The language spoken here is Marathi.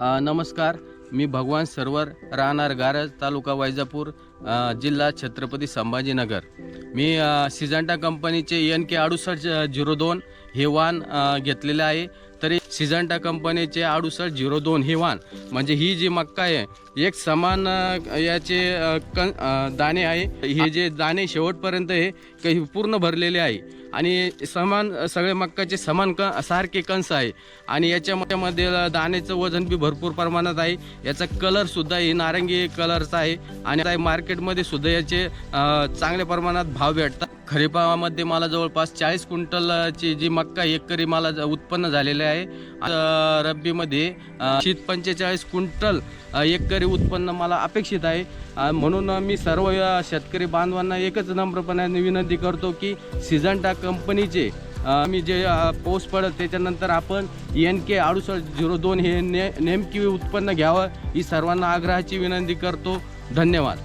नमस्कार. मी भगवान सरवर राहणार गारज तालुका वैजापूर जिल्हा छत्रपती संभाजीनगर. मी अ, सिजंटा कंपनीचे एन के अडुसष्ट झिरो दोन हे वाण घेतलेले आहे. तरी सिजंटा कंपनीचे अडुसष्ट झिरो दोन हे वाण म्हणजे ही जी मक्का आहे एक समान याचे अ, दाणे आहे. हे जे दाणे शेवटपर्यंत हे काही पूर्ण भरलेले आहे. आणि समान सगळे मक्काचे समान क सारखे कंस आहे. आणि याच्यामध्ये दाण्याचं वजन बी भरपूर प्रमाणात आहे. याचा कलरसुद्धा हे नारंगी कलरचा आहे. आणि मार्केटमध्ये सुद्धा याचे चांगल्या प्रमाणात भाव भेटतात. खरीपामध्ये मला जवळपास चाळीस क्विंटलची जी मक्का एकरी मला ज- उत्पन्न झालेले आहे. रब्बीमध्ये शीत पंचेचाळीस क्विंटल एकरी उत्पन्न मला अपेक्षित आहे. म्हणून मी सर्व शेतकरी बांधवांना एकच नम्रपणाने विनंती करतो की सिजंटा कंपनीचे मी जे पाऊस पडत त्याच्यानंतर आपण एन के अडुसष्ट झिरो दोन हे ने नेमकी उत्पन्न घ्यावं ही सर्वांना आग्रहाची विनंती करतो. धन्यवाद.